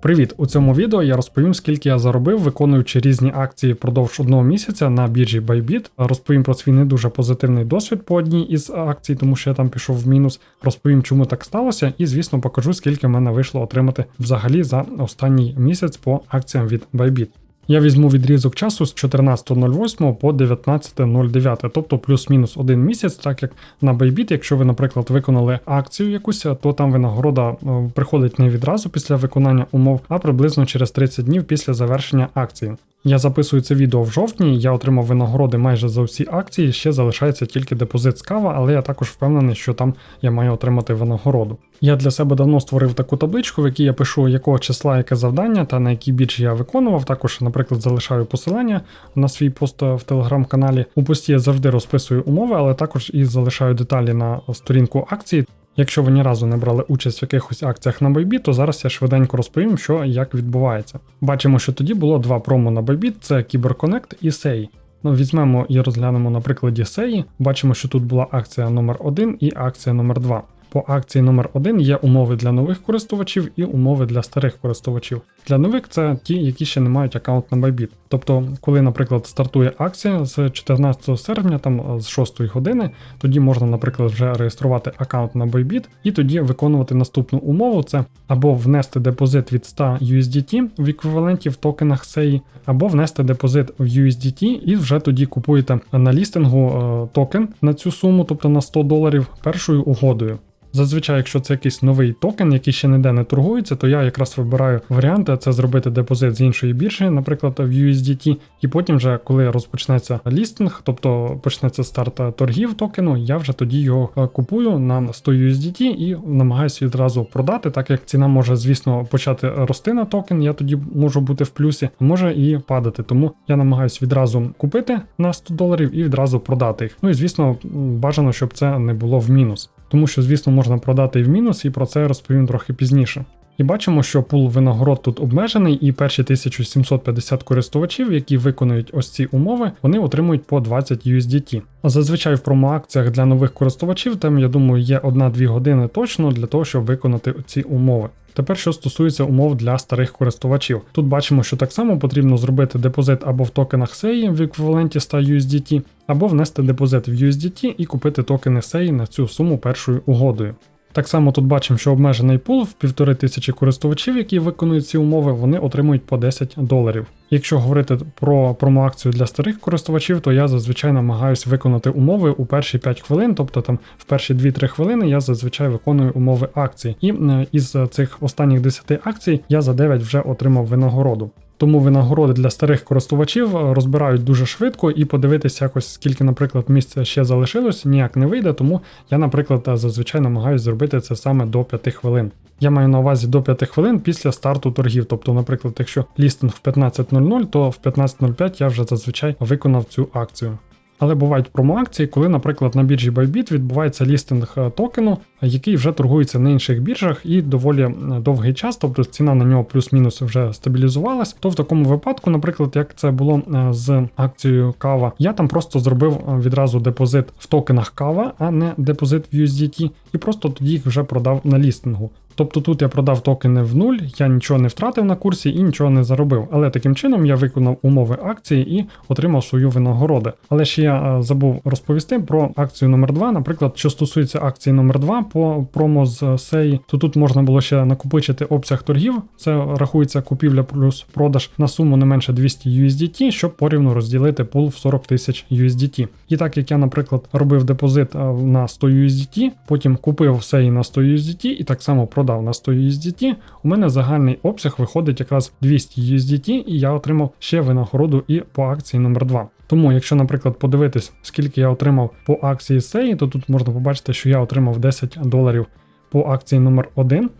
Привіт! У цьому відео я розповім, скільки я заробив, виконуючи різні акції впродовж одного місяця на біржі Bybit. Розповім про свій не дуже позитивний досвід по одній із акцій, тому що я там пішов в мінус. Розповім, чому так сталося, і звісно покажу, скільки в мене вийшло отримати взагалі за останній місяць по акціям від Bybit. Я візьму відрізок часу з 14.08 по 19.09, тобто плюс-мінус один місяць, так як на Bybit, якщо ви, наприклад, виконали акцію якусь, то там винагорода е, приходить не відразу після виконання умов, а приблизно через 30 днів після завершення акції. Я записую це відео в жовтні, я отримав винагороди майже за всі акції, ще залишається тільки депозит з кава, але я також впевнений, що там я маю отримати винагороду. Я для себе давно створив таку табличку, в якій я пишу, якого числа яке завдання та на якій біржі я виконував. Також, наприклад, залишаю посилання на свій пост в телеграм-каналі. У пості я завжди розписую умови, але також і залишаю деталі на сторінку акції. Якщо ви ні разу не брали участь в якихось акціях на Bybit, то зараз я швиденько розповім, що як відбувається. Бачимо, що тоді було два промо на Bybit, це CyberConnect і SEI. Ну, візьмемо і розглянемо на прикладі SEI. Бачимо, що тут була акція номер 1 і акція номер 2 по акції номер 1 є умови для нових користувачів і умови для старих користувачів. Для нових це ті, які ще не мають аккаунт на Bybit. Тобто, коли, наприклад, стартує акція з 14 серпня, там з 6 години, тоді можна, наприклад, вже реєструвати аккаунт на Bybit і тоді виконувати наступну умову: це або внести депозит від 100 USDT в еквіваленті в токенах SEI, або внести депозит в USDT і вже тоді купуєте на лістингу е, токен на цю суму, тобто на 100 доларів, першою угодою. Зазвичай, якщо це якийсь новий токен, який ще ніде не торгується, то я якраз вибираю варіанти це зробити депозит з іншої біржі, наприклад, в USDT, і потім, вже коли розпочнеться лістинг, тобто почнеться старт торгів токену, я вже тоді його е, купую на 100 USDT і намагаюся відразу продати, так як ціна може, звісно, почати рости на токен, я тоді можу бути в плюсі, а може і падати. Тому я намагаюся відразу купити на 100 доларів і відразу продати їх. Ну і звісно, бажано, щоб це не було в мінус тому що, звісно, можна продати і в мінус, і про це розповім трохи пізніше. І бачимо, що пул винагород тут обмежений, і перші 1750 користувачів, які виконують ось ці умови, вони отримують по 20 USDT. А зазвичай в промоакціях для нових користувачів, там, я думаю, є 1-2 години точно для того, щоб виконати ці умови. Тепер, що стосується умов для старих користувачів, тут бачимо, що так само потрібно зробити депозит або в токенах SEI в еквіваленті 100 USDT, або внести депозит в USDT і купити токени SEI на цю суму першою угодою. Так само тут бачимо, що обмежений пул в півтори тисячі користувачів, які виконують ці умови, вони отримують по 10 доларів. Якщо говорити про промоакцію для старих користувачів, то я зазвичай намагаюся виконати умови у перші 5 хвилин, тобто там в перші 2-3 хвилини я зазвичай виконую умови акції. І е, із цих останніх 10 акцій я за 9 вже отримав винагороду. Тому винагороди для старих користувачів розбирають дуже швидко і подивитися якось, скільки, наприклад, місця ще залишилось, ніяк не вийде, тому я, наприклад, зазвичай намагаюся зробити це саме до 5 хвилин. Я маю на увазі до 5 хвилин після старту торгів. Тобто, наприклад, якщо лістинг в 15.00, то в 15.05 я вже зазвичай виконав цю акцію. Але бувають промоакції, коли, наприклад, на біржі Bybit відбувається лістинг е, токену, який вже торгується на інших біржах і доволі е, довгий час, тобто ціна на нього плюс-мінус вже стабілізувалась. То в такому випадку, наприклад, як це було е, з акцією кава, я там просто зробив відразу депозит в токенах кава, а не депозит в USDT, і просто тоді їх вже продав на лістингу. Тобто тут я продав токени в нуль, я нічого не втратив на курсі і нічого не заробив. Але таким чином я виконав умови акції і отримав свою винагороду. Але ще я е, забув розповісти про акцію номер 2 Наприклад, що стосується акції номер 2 по промо з SEI, то тут можна було ще накопичити обсяг торгів. Це рахується купівля плюс продаж на суму не менше 200 USDT, щоб порівну розділити пул в 40 тисяч USDT. І так як я, наприклад, робив депозит е, на 100 USDT, потім купив SEI на 100 USDT і так само продав продав на 100 USDT, у мене загальний обсяг виходить якраз 200 USDT, і я отримав ще винагороду і по акції номер 2 Тому, якщо, наприклад, подивитись, скільки я отримав по акції SEI, то тут можна побачити, що я отримав 10 доларів по акції номер 1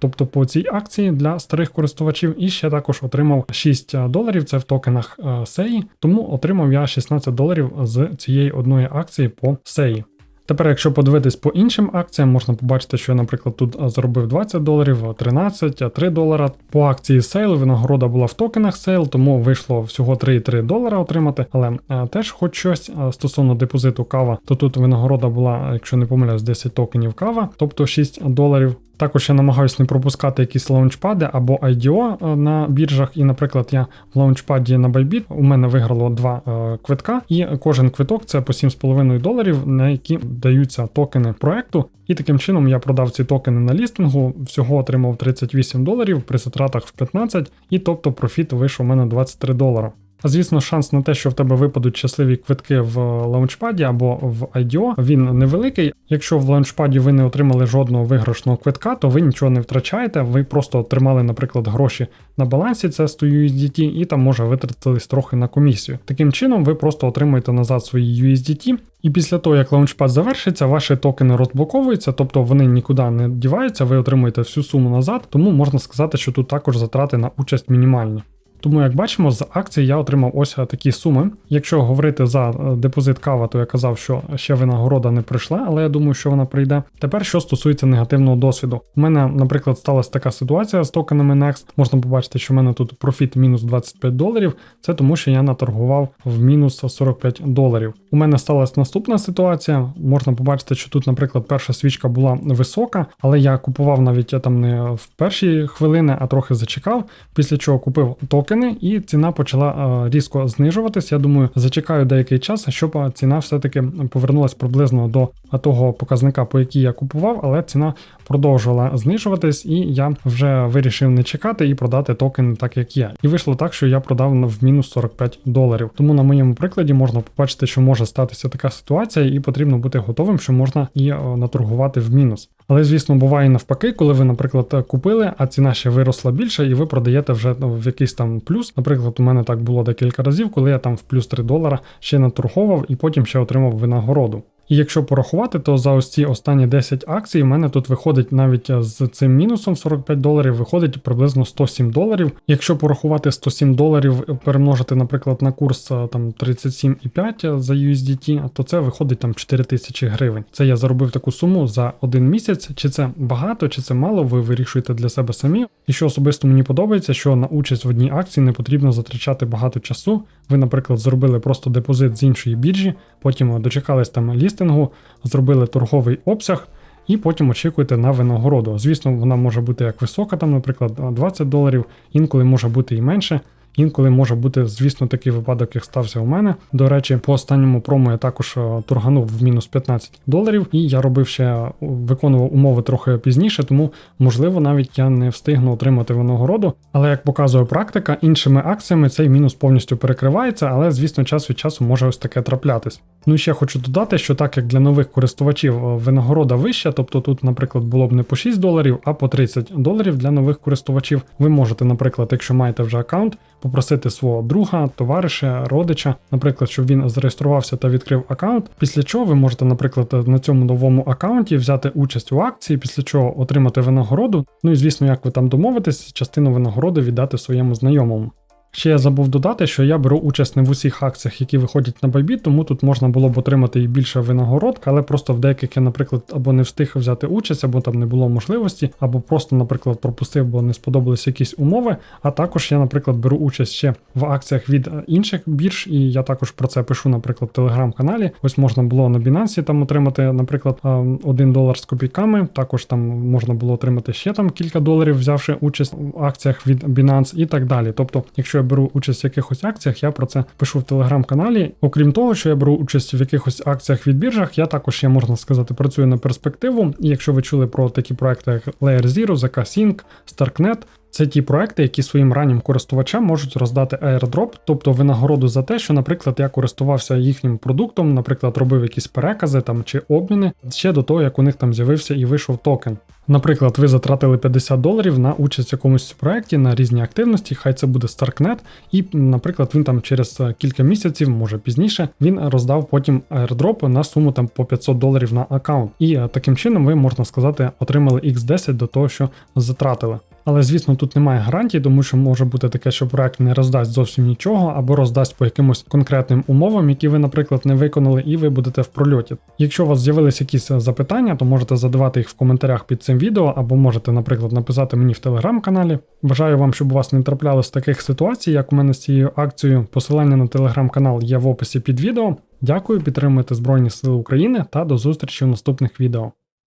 Тобто по цій акції для старих користувачів, і ще також отримав 6 доларів, це в токенах SEI, тому отримав я 16 доларів з цієї одної акції по SEI. Тепер, якщо подивитись по іншим акціям, можна побачити, що я, наприклад, тут заробив 20 доларів, 13, 3 долара. По акції Сейл винагорода була в токенах Сейл, тому вийшло всього 3,3 долара отримати. Але теж хоч щось стосовно депозиту кава, то тут винагорода була, якщо не помиляюсь, 10 токенів кава, тобто 6 доларів. Також я намагаюся не пропускати якісь лаунчпади або IDO е, на біржах. І, наприклад, я в лаунчпаді на Bybit у мене виграло два е, квитка, і кожен квиток це по 7,5 доларів, на які даються токени проекту. І таким чином я продав ці токени на лістингу, всього отримав 38 доларів при затратах в 15, і тобто профіт вийшов у мене 23 долара. Звісно, шанс на те, що в тебе випадуть щасливі квитки в лаунчпаді або в IDO, він невеликий. Якщо в лаунчпаді ви не отримали жодного виграшного квитка, то ви нічого не втрачаєте. Ви просто отримали, наприклад, гроші на балансі, це 100 USDT, і там може витратились трохи на комісію. Таким чином, ви просто отримуєте назад свої USDT. І після того, як лаунчпад завершиться, ваші токени розблоковуються, тобто вони нікуди не діваються, ви отримуєте всю суму назад, тому можна сказати, що тут також затрати на участь мінімальні. Тому, як бачимо, з акції я отримав ось такі суми. Якщо говорити за е, депозит кава, то я казав, що ще винагорода не прийшла, але я думаю, що вона прийде. Тепер, що стосується негативного досвіду, у мене, наприклад, сталася така ситуація з токенами Next. Можна побачити, що в мене тут профіт мінус 25 доларів. Це тому, що я наторгував в мінус 45 доларів. У мене сталася наступна ситуація. Можна побачити, що тут, наприклад, перша свічка була висока, але я купував навіть я там не в перші хвилини, а трохи зачекав. Після чого купив токени, і ціна почала різко знижуватись. Я думаю, зачекаю деякий час, щоб ціна все-таки повернулася приблизно до того показника, по якій я купував, але ціна продовжувала знижуватись, і я вже вирішив не чекати і продати токен так, як є. І вийшло так, що я продав в мінус 45 доларів. Тому на моєму прикладі можна побачити, що може статися така ситуація, і потрібно бути готовим, що можна і наторгувати в мінус. Але, звісно, буває навпаки, коли ви, наприклад, купили, а ціна ще виросла більше, і ви продаєте вже в якийсь там плюс. Наприклад, у мене так було декілька разів, коли я там в плюс 3 долара ще наторгував і потім ще отримав винагороду. І якщо порахувати, то за ось ці останні 10 акцій в мене тут виходить навіть е, з цим мінусом 45 доларів, виходить приблизно 107 доларів. Якщо порахувати 107 доларів, е, перемножити, наприклад, на курс е, там 37,5 за USDT, то це виходить там 4000 гривень. Це я заробив таку суму за один місяць. Чи це багато, чи це мало, ви вирішуєте для себе самі. І що особисто мені подобається, що на участь в одній акції не потрібно затрачати багато часу. Ви, наприклад, зробили просто депозит з іншої біржі, потім дочекались там лістингу, зробили торговий обсяг. І потім очікуєте на винагороду. Звісно, вона може бути як висока, там, наприклад, 20 доларів, інколи може бути і менше. Інколи може бути, звісно, такий випадок, як стався у мене. До речі, по останньому промо я також е, торганув в мінус 15 доларів, і я робив ще виконував умови трохи пізніше, тому можливо навіть я не встигну отримати винагороду. Але як показує практика, іншими акціями цей мінус повністю перекривається, але звісно, час від часу може ось таке траплятись. Ну і ще хочу додати, що так як для нових користувачів е, винагорода вища, тобто тут, наприклад, було б не по 6 доларів, а по 30 доларів для нових користувачів. Ви можете, наприклад, якщо маєте вже аккаунт, попросити свого друга, товариша, родича, наприклад, щоб він зареєструвався та відкрив аккаунт. Після чого ви можете, наприклад, на цьому новому аккаунті взяти участь у акції, після чого отримати винагороду. Ну і звісно, як ви там домовитесь, частину винагороди віддати своєму знайомому. Ще я забув додати, що я беру участь не в усіх акціях, які виходять на Bybit, тому тут можна було б отримати і більше винагород, але просто в деяких я, наприклад, або не встиг взяти участь, або там не було можливості, або просто, наприклад, пропустив, бо не сподобалися якісь умови. А також я, наприклад, беру участь ще в акціях від інших бірж, і я також про це пишу, наприклад, в телеграм-каналі. Ось можна було на Binance там отримати, наприклад, 1 долар з копійками. Також там можна було отримати ще там кілька доларів, взявши участь в акціях від Binance і так далі. Тобто, якщо я беру участь в якихось акціях, я про це пишу в телеграм-каналі. Окрім того, що я беру участь в якихось акціях від біржах, я також, я можна сказати, працюю на перспективу. І якщо ви чули про такі проекти, як Layer Zero, ZK Sync, Starknet, це ті проекти, які своїм раннім користувачам можуть роздати airdrop, тобто винагороду за те, що, наприклад, я користувався їхнім продуктом, наприклад, робив якісь перекази там чи обміни ще до того, як у них там з'явився і вийшов токен. Наприклад, ви затратили 50 доларів на участь в якомусь проєкті на різні активності, хай це буде Starknet, і, наприклад, він там через кілька місяців, може пізніше, він роздав потім airdrop на суму там по 500 доларів на аккаунт. І е, таким чином ви можна сказати отримали X10 до того, що затратили. Але, звісно, тут немає гарантій, тому що може бути таке, що проект не роздасть зовсім нічого, або роздасть по якимось конкретним умовам, які ви, наприклад, не виконали, і ви будете в прольоті. Якщо у вас з'явились якісь запитання, то можете задавати їх в коментарях під цим відео, або можете, наприклад, написати мені в телеграм-каналі. Бажаю вам, щоб у вас не траплялось таких ситуацій, як у мене з цією акцією. Посилання на телеграм-канал є в описі під відео. Дякую, підтримуйте Збройні Сили України та до зустрічі в наступних відео.